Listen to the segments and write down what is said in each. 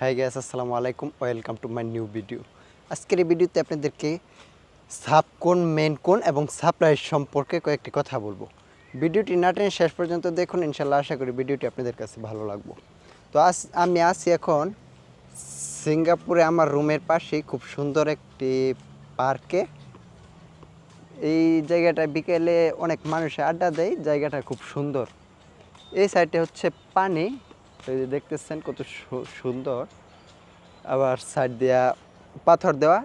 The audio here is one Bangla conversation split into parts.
হাই গ্যাস আসসালামু আলাইকুম welcome to my new video আজকের এই ভিডিওতে আপনাদেরকে সাব কোন মেন কোন এবং সাপ্লাই সম্পর্কে কয়েকটি কথা বলব। ভিডিওটি না টেনে শেষ পর্যন্ত দেখুন ইনশাল্লাহ আশা করি ভিডিওটি আপনাদের কাছে ভালো লাগবো। তো আজ আমি আছি এখন সিঙ্গাপুরে, আমার রুমের পাশেই খুব সুন্দর একটি পার্কে। এই জায়গাটা বিকেলে অনেক মানুষ আড্ডা দেয়, জায়গাটা খুব সুন্দর। এই সাইডে হচ্ছে পানি। এই যে দেখতেছেন কত সুন্দর। আবার সাইড দেয়া পাথর দেওয়া,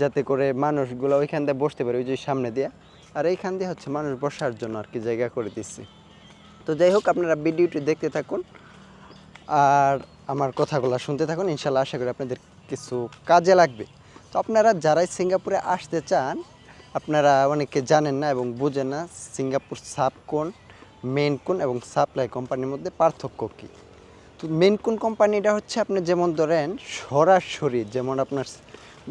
যাতে করে মানুষগুলো ওইখান দিয়ে বসতে পারে, ওই যে সামনে দিয়া। আর এইখান দিয়ে হচ্ছে মানুষ বসার জন্য আর কি জায়গা করে দিচ্ছি তো যাই হোক, আপনারা ভিডিওটি দেখতে থাকুন। আর আমার কথাগুলো শুনতে থাকুন, ইনশাল্লাহ আশা করি আপনাদের কিছু কাজে লাগবে। তো আপনারা যারাই সিঙ্গাপুরে আসতে চান, আপনারা অনেকে জানেন না এবং বুঝেন না সিঙ্গাপুর সাব কোন মেন কোন এবং সাপ্লাই কোম্পানির মধ্যে পার্থক্য কী। তো মেন কোন কোম্পানিটা হচ্ছে? আপনি যেমন ধরেন, সরাসরি যেমন আপনার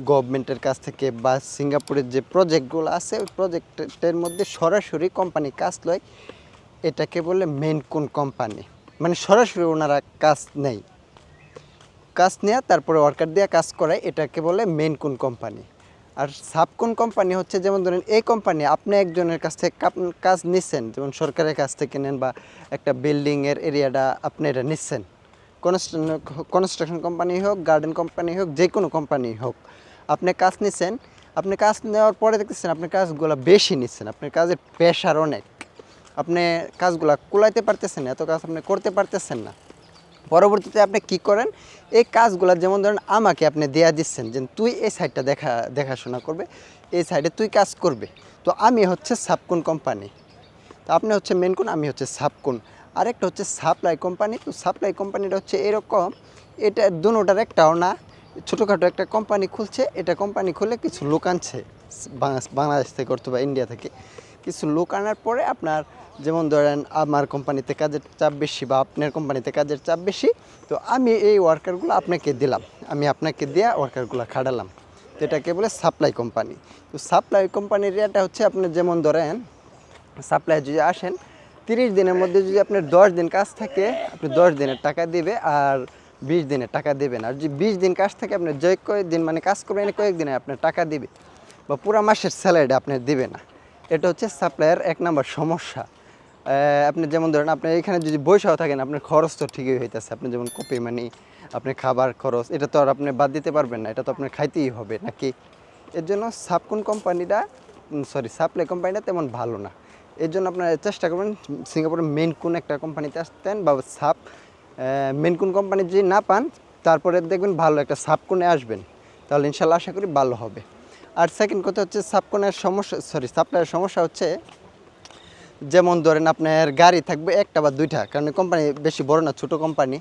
গভর্নমেন্টের কাছ থেকে বা সিঙ্গাপুরের যে প্রজেক্টগুলো আছে, ওই প্রজেক্টের মধ্যে সরাসরি কোম্পানি কাজ লয়। এটাকে বলে মেন কোন কোম্পানি মানে সরাসরি ওনারা কাজ নেই কাজ নেওয়া তারপরে ওয়ার্কার দিয়ে কাজ করে এটাকে বলে মেন কোন কোম্পানি আর সাবকোন কোম্পানি হচ্ছে? যেমন ধরেন, এই কোম্পানি আপনি একজনের কাছ থেকে কাজ নিচ্ছেন যেমন সরকারের কাছ থেকে নেন বা একটা বিল্ডিংয়ের এরিয়াটা আপনি এটা নিচ্ছেন কনস্ট্রাকশন কোম্পানি হোক গার্ডেন কোম্পানি হোক, যে কোনো কোম্পানি হোক, আপনি কাজ নিচ্ছেন আপনি কাজ নেওয়ার পরে দেখতেছেন আপনি কাজগুলো বেশি নিচ্ছেন আপনার কাজের প্রেশার অনেক। আপনি কাজগুলো কুলাইতে পারতেছেন না, এত কাজ আপনি করতে পারতেছেন না। পরবর্তীতে আপনি কি করেন? এই কাজগুলো যেমন ধরেন আমাকে আপনি দেয়া দিচ্ছেন যে তুই এই সাইডটা দেখা, দেখাশোনা করবে, এই সাইডে তুই কাজ করবে। তো আমি হচ্ছে সাবকুন কোম্পানি তো আপনি হচ্ছে মেন কোন আমি হচ্ছে সাবকুন আরেকটা হচ্ছে সাপ্লাই কোম্পানি। তো সাপ্লাই কোম্পানিটা হচ্ছে এরকম, এটা দুটার একটাও না, ছোটোখাটো একটা কোম্পানি খুলছে, এটা কোম্পানি খুলে কিছু লোক আনছে বাংলা- বাংলাদেশ থেকে অথবা ইন্ডিয়া থেকে। কিছু লোক আনার পরে আপনার, যেমন ধরেন আমার কোম্পানিতে কাজের চাপ বেশি বা আপনার কোম্পানিতে কাজের চাপ বেশি, তো আমি এই ওয়ার্কারগুলো আপনাকে দিলাম, আমি আপনাকে দেওয়া ওয়ার্কারগুলো খাটালাম। তো এটাকে বলে সাপ্লাই কোম্পানি। তো সাপ্লাই কোম্পানির এটা হচ্ছে আপনি যেমন ধরেন, সাপ্লাই যদি আসেন তিরিশ দিনের মধ্যে যদি আপনার দশ দিন কাজ থাকে, আপনি দশ দিনের টাকা দিবে আর বিশ দিনের টাকা দেবেন আর যদি বিশ দিন কাজ থাকে, আপনি যে কয়েকদিন মানে কাজ করবেন কয়েকদিনে আপনার টাকা দিবে। বা পুরো মাসের স্যালারি আপনার দিবে না। এটা হচ্ছে সাপ্লাইয়ের এক নম্বর সমস্যা। আপনি যেমন ধরেন, আপনি এখানে যদি বৈশাও থাকেন, আপনার খরচ তো ঠিকই হইতেছে। আপনি যেমন কপি মানি, আপনি খাবার খরচ, এটা তো আর আপনি বাদ দিতে পারবেন না। এটা তো আপনার খাইতেই হবে, নাকি? এর জন্য সাবকুন কোম্পানিটা সরি সাপ্লাই কোম্পানিটা তেমন ভালো না। এর জন্য আপনারা চেষ্টা করবেন সিঙ্গাপুরের মেন কোন একটা কোম্পানিতে আসতেন বা সাপ মেন কোন কোম্পানি যদি না পান, তারপরে দেখবেন ভালো একটা সাবকুনে আসবেন। তাহলে ইনশাল্লাহ আশা করি ভালো হবে। আর সেকেন্ড কথা হচ্ছে সাবকুনের সমস্যা সরি সাপ্লাইয়ের সমস্যা হচ্ছে, যেমন ধরেন আপনার গাড়ি থাকবে একটা বা দুইটা, কারণ কোম্পানি বেশি বড় না, ছোট কোম্পানি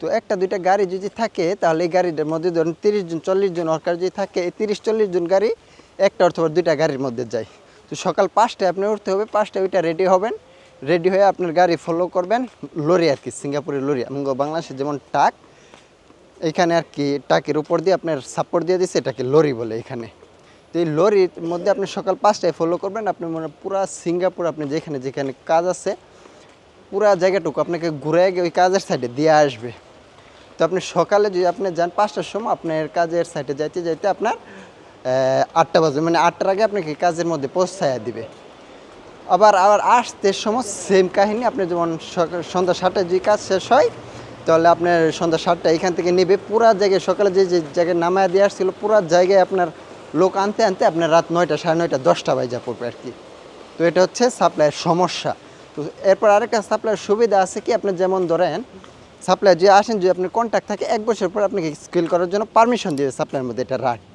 তো একটা দুইটা গাড়ি যদি থাকে, তাহলে এই গাড়িটার মধ্যে ধরেন তিরিশ জন, চল্লিশ জন ওয়ার্কার যদি থাকে, এই তিরিশ চল্লিশ জন গাড়ি একটা অথবা দুইটা গাড়ির মধ্যে যায়। তো সকাল পাঁচটায় আপনি উঠতে হবে, পাঁচটায় ওইটা রেডি হবেন। রেডি হয়ে আপনার গাড়ি ফলো করবেন, লরি আর কি, সিঙ্গাপুরের লরি। আমাদের বাংলাদেশে যেমন টাক এইখানে আর কি টাকের উপর দিয়ে আপনার সাপোর্ট দিয়ে দিচ্ছে এটাকে লরি বলে এখানে। তো এই লরির মধ্যে আপনি সকাল পাঁচটায় ফলো করবেন, আপনি মনে পুরা সিঙ্গাপুর, আপনি যেখানে যেখানে কাজ আছে, পুরা জায়গাটুকু আপনাকে ঘুরে ওই কাজের সাইডে দিয়ে আসবে। তো আপনি সকালে যদি আপনি যান, পাঁচটার সময় আপনার কাজের সাইডে যাইতে যাইতে আপনার আটটা বাজবে মানে আটটার আগে আপনাকে কাজের মধ্যে পৌঁছায়া দিবে। আবার আবার আসতে সময় সেম কাহিনী, আপনি যেমন সন্ধ্যা সাতটায় যদি কাজ শেষ হয়, তাহলে আপনার সন্ধ্যা সাতটা এখান থেকে নেবে। পুরা জায়গায় সকালে যে যে জায়গায় নামায় দিয়ে আসছিল, পুরা জায়গায় আপনার লোক আনতে আনতে আপনার রাত নয়টা, সাড়ে নয়টা, দশটা বাজা পড়বে আর কি। তো এটা হচ্ছে সাপ্লাইয়ের সমস্যা। তো এরপর আরেকটা সাপ্লাইয়ের সুবিধা আছে কি? আপনি যেমন ধরেন সাপ্লাই যে আসেন যদি আপনার কন্ট্যাক্ট থাকে, এক বছর পর আপনাকে স্কিল করার জন্য পারমিশন দিবে সাপ্লাইয়ের মধ্যে এটা রাইট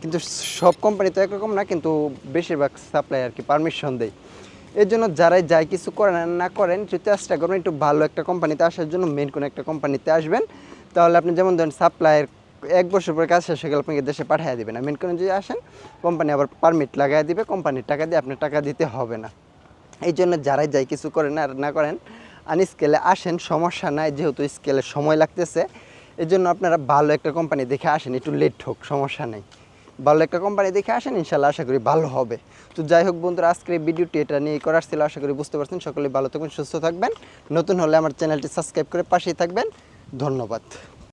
কিন্তু সব কোম্পানি তো একরকম না, কিন্তু বেশিরভাগ সাপ্লাই আর কি পারমিশন দেয়। এর জন্য যারাই যাই কিছু করেন না করেন একটু চেষ্টা করবেন একটু ভালো একটা কোম্পানিতে আসার জন্য মেন কোনো একটা কোম্পানিতে আসবেন, তাহলে আপনি যেমন ধরেন সাপ্লাইয়ের এক বছর পরে কাজ শেষ হয়ে গেলে আপনাকে দেশে পাঠিয়ে দেবে না। মেন কোনো যদি আসেন কোম্পানি আবার পারমিট লাগাই দিবে কোম্পানির টাকা দিয়ে আপনার টাকা দিতে হবে না। এই জন্য যারাই যাই কিছু করেন আর না করেন আন স্কেলে আসেন, সমস্যা নাই, যেহেতু স্কেলে সময় লাগতেছে এই জন্য আপনারা ভালো একটা কোম্পানি দেখে আসেন, একটু লেট হোক, সমস্যা নেই। ভালো একটা কোম্পানি দেখে আসেন, ইনশাল্লাহ আশা করি ভালো হবে। তো যাই হোক বন্ধুরা, আজকের এই ভিডিওটি এটা নিয়ে করার ছিল, আশা করি বুঝতে পারছেন। সকলে ভালো থাকবেন, সুস্থ থাকবেন। নতুন হলে আমার চ্যানেলটি সাবস্ক্রাইব করে পাশেই থাকবেন। ধন্যবাদ।